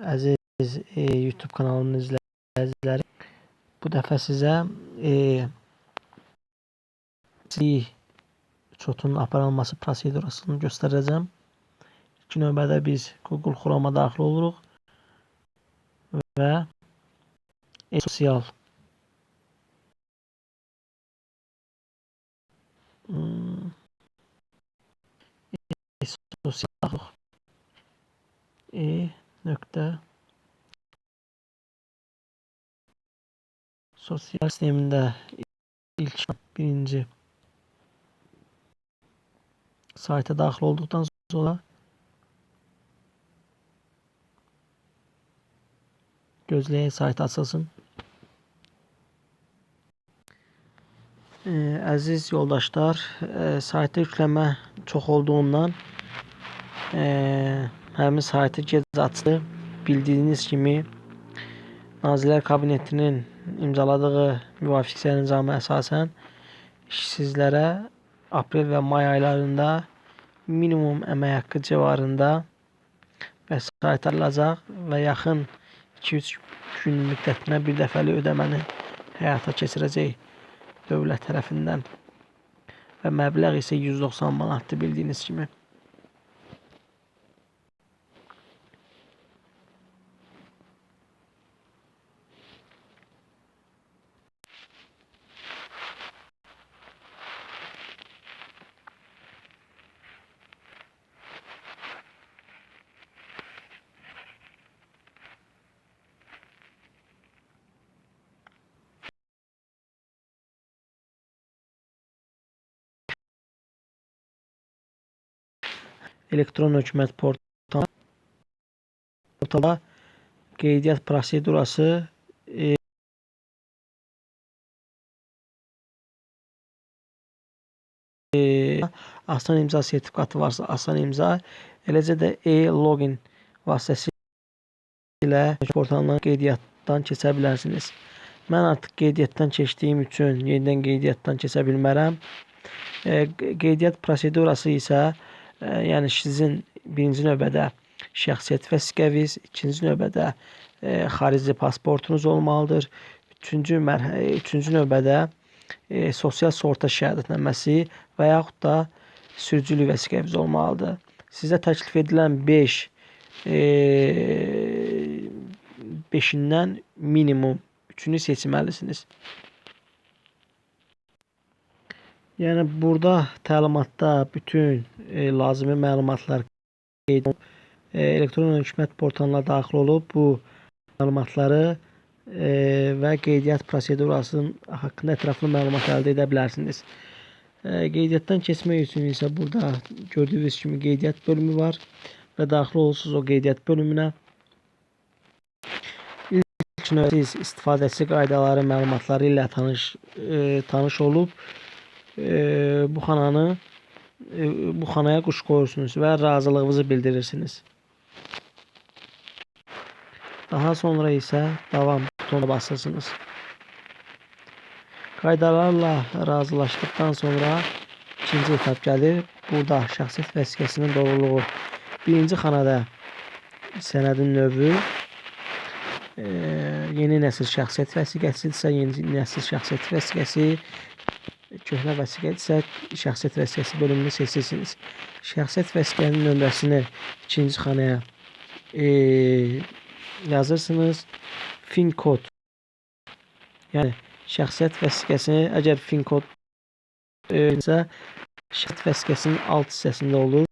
əziz e, YouTube kanalının izləyiciləri. Bu dəfə sizə e, çotun aparılması prosedurasını göstərəcəm. İlk növbədə biz Google Chrome-a daxil oluruq və e-sosial Hmm. e-sosial e nöqtə sosial sistemində ilk birinci sayta daxil olduqdan sonra gözləyək sayt açılsın. Ee, əziz yoldaşlar, e, sayta yüklənmə çox olduğundan e, həmin saytı gec açdı. Bildiyiniz kimi Nazirlər Kabinetinin imzaladığı müvafiq sərəncama əsasən işsizlərə aprel və may aylarında minimum əmək haqqı civarında vəsait alınacaq və yaxın 2-3 gün müddətinə bir dəfəlik ödəməni həyata keçirəcək dövlət tərəfindən və məbləğ isə 190 manatdır bildiyiniz kimi. Elektron hökumət portalı portala qeydiyyat prosedurası e, e, asan imza sertifikatı varsa asan imza eləcə də e-login vasitəsilə portalından qeydiyyatdan keçə bilərsiniz. Mən artıq qeydiyyatdan keçdiyim üçün yenidən qeydiyyatdan keçə bilmərəm. E, qeydiyyat prosedurası isə yəni sizin birinci növbədə şəxsiyyət vəsiqəniz, ikinci növbədə e, xarici pasportunuz olmalıdır. Üçüncü mərhələ, üçüncü növbədə e, sosial sığorta şəhadətnaməsi və yaxud da sürücülük vəsiqəniz olmalıdır. Sizə təklif edilən 5 e, 5-dən minimum 3-ünü seçməlisiniz. Yəni burada təlimatda bütün e, lazımi məlumatlar qeyd olunub. E, elektron hökumət portalına daxil olub bu məlumatları e, və qeydiyyat prosedurasının haqqında ətraflı məlumat əldə edə bilərsiniz. E, qeydiyyatdan keçmək üçün isə burada gördüyünüz kimi qeydiyyat bölümü var və daxil olursunuz o qeydiyyat bölümünə. İlk növbədə siz istifadəçi qaydaları, məlumatları ilə tanış e, tanış olub bu xananı bu xanaya quş qoyursunuz və razılığınızı bildirirsiniz. Daha sonra isə davam butonuna basırsınız. Qaydalarla razılaşdıqdan sonra ikinci etap gəlir. Burada şəxsiyyət vəsiqəsinin doğruluğu. Birinci xanada sənədin növü, e, yeni nəsil şəxsiyyət vəsiqəsidirsə, yeni nəsil şəxsiyyət vəsiqəsi, köhnə vəsiqədirsə, şəxsiyyət vəsiqəsi bölümünü seçirsiniz. Şəxsiyyət vəsiqənin nömrəsini ikinci xanaya e, yazırsınız. Fin kod. Yəni şəxsiyyət vəsiqəsini əgər fin kod isə şəxsiyyət vəsiqəsinin alt hissəsində olur.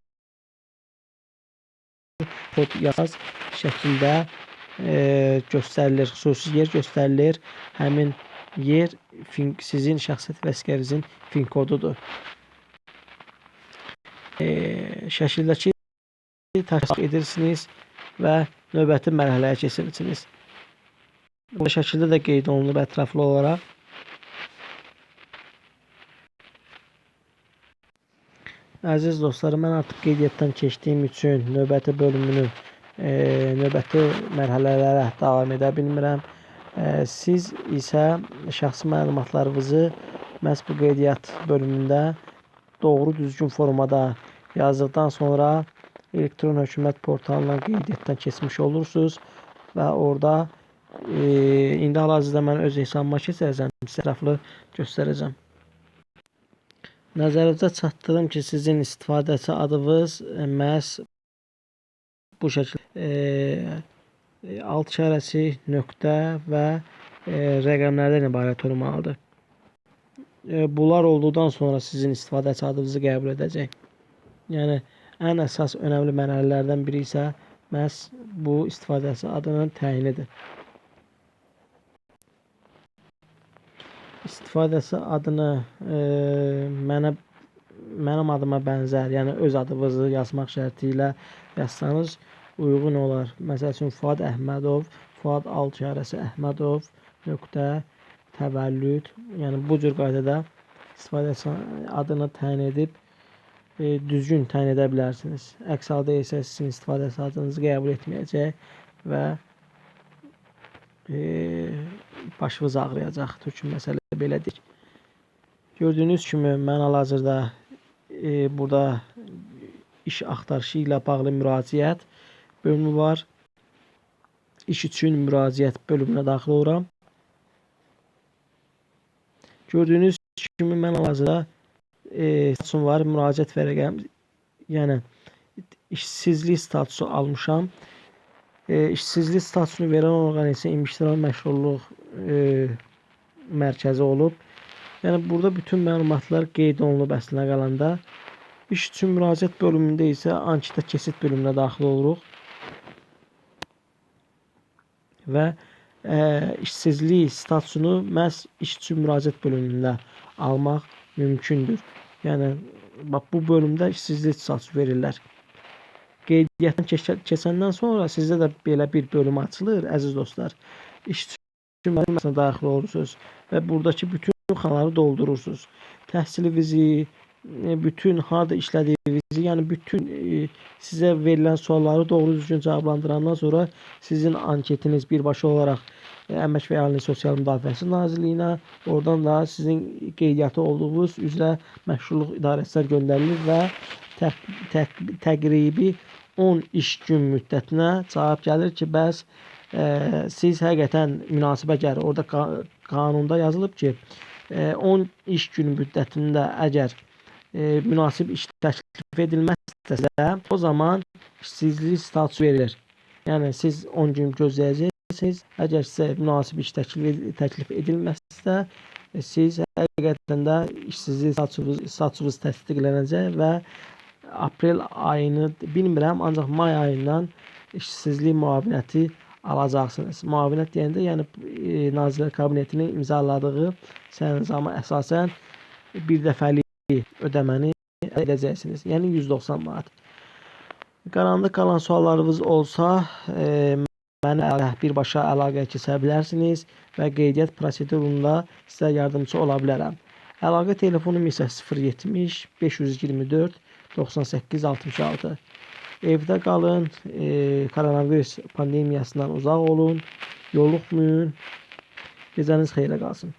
Kod yaz şəkildə e, göstərilir, xüsusi yer göstərilir. Həmin yer fin, sizin şəxsiyyət vəsiqənizin fin kodudur. E, şəkildəki təsdiq edirsiniz və növbəti mərhələyə keçirsiniz. Bu şəkildə də qeyd olunub ətraflı olaraq. Əziz dostlar, mən artıq qeydiyyatdan keçdiyim üçün növbəti bölümünü, e, növbəti mərhələlərə davam edə bilmirəm. E, siz isə şəxsi məlumatlarınızı məhz bu qeydiyyat bölümündə doğru düzgün formada yazdıqdan sonra elektron hökumət portalından qeydiyyatdan keçmiş olursunuz və orada e, indi hal-hazırda mən öz hesabıma keçəcəm, sizə ətraflı göstərəcəm. Nəzərinizə çatdırım ki, sizin istifadəçi adınız məhz bu şəkildə e, alt işarəsi, nöqtə və e, rəqəmlərdən ibarət olmalıdır. E, bunlar olduqdan sonra sizin istifadəçi adınızı qəbul edəcək. Yəni ən əsas önəmli mərhələlərdən biri isə məhz bu istifadəçi adının təyinidir. istifadəçi adını e, mənə mənim adıma bənzər, yəni öz adınızı yazmaq şərti ilə yazsanız uyğun olar. Məsəl üçün Fuad Əhmədov, Fuad alt işarəsi Əhmədov nöqtə təvəllüd, yəni bu cür qaydada istifadəçi adını təyin edib e, düzgün təyin edə bilərsiniz. Əks halda isə sizin istifadəçi adınızı qəbul etməyəcək və e, başınız ağrıyacaq. Türkün məsələ belədir. Gördüyünüz kimi mən hal-hazırda e, burada iş axtarışı ilə bağlı müraciət bölümü var. İş üçün müraciət bölümünə daxil oluram. Gördüyünüz kimi mən hal-hazırda e, statusun var, müraciət vərəqəm, yəni işsizlik statusu almışam. E, işsizlik statusunu verən orqan isə İmişlərin Məşğulluq e, mərkəzi olub. Yəni burada bütün məlumatlar qeyd olunub əslinə qalanda. İş üçün müraciət bölümündə isə anketə keçid bölümünə daxil oluruq. Və ə, işsizlik statusunu məhz iş üçün müraciət bölümündə almaq mümkündür. Yəni bax bu bölümdə işsizlik statusu verirlər. Qeydiyyatdan keç keçəndən sonra sizdə də belə bir bölüm açılır, əziz dostlar. İş üçün məsələn daxil olursunuz və buradakı bütün xanaları doldurursunuz. Təhsilinizi, e, bütün harda işlədiyinizi, yəni bütün e, sizə verilən sualları doğru düzgün cavablandırandan sonra sizin anketiniz birbaşa olaraq e, Əmək və Əhalinin Sosial Müdafiəsi Nazirliyinə, oradan da sizin qeydiyyatı olduğunuz üzrə məşğulluq idarəçisinə göndərilir və tə tə təqribi 10 iş gün müddətinə cavab gəlir ki, bəs e, siz həqiqətən münasibət orada qa qanunda yazılıb ki, e, 10 iş günü müddətində əgər e, münasib iş təklif edilməzsə, o zaman işsizlik statusu verilir. Yəni siz 10 gün gözləyəcəksiniz. Əgər sizə münasib iş təklif, təklif edilməzsə, e, siz həqiqətən də işsizlik statusunuz, statusunuz təsdiqlənəcək və aprel ayını bilmirəm, ancaq may ayından işsizlik müavinəti alacaqsınız. Müavinət deyəndə, yəni e, Nazirlər Kabinetinin imzaladığı sərəncama əsasən bir dəfəlik ödəməni edəcəksiniz. Yəni 190 manat. Qaranlıq qalan suallarınız olsa, e, mənə birbaşa əlaqəyə keçə bilərsiniz və qeydiyyat prosedurunda sizə yardımçı ola bilərəm. Əlaqə telefonum isə 070 524 98 66. Evdə qalın, e, koronavirus pandemiyasından uzaq olun, yoluxmayın. Gecəniz xeyrə qalsın.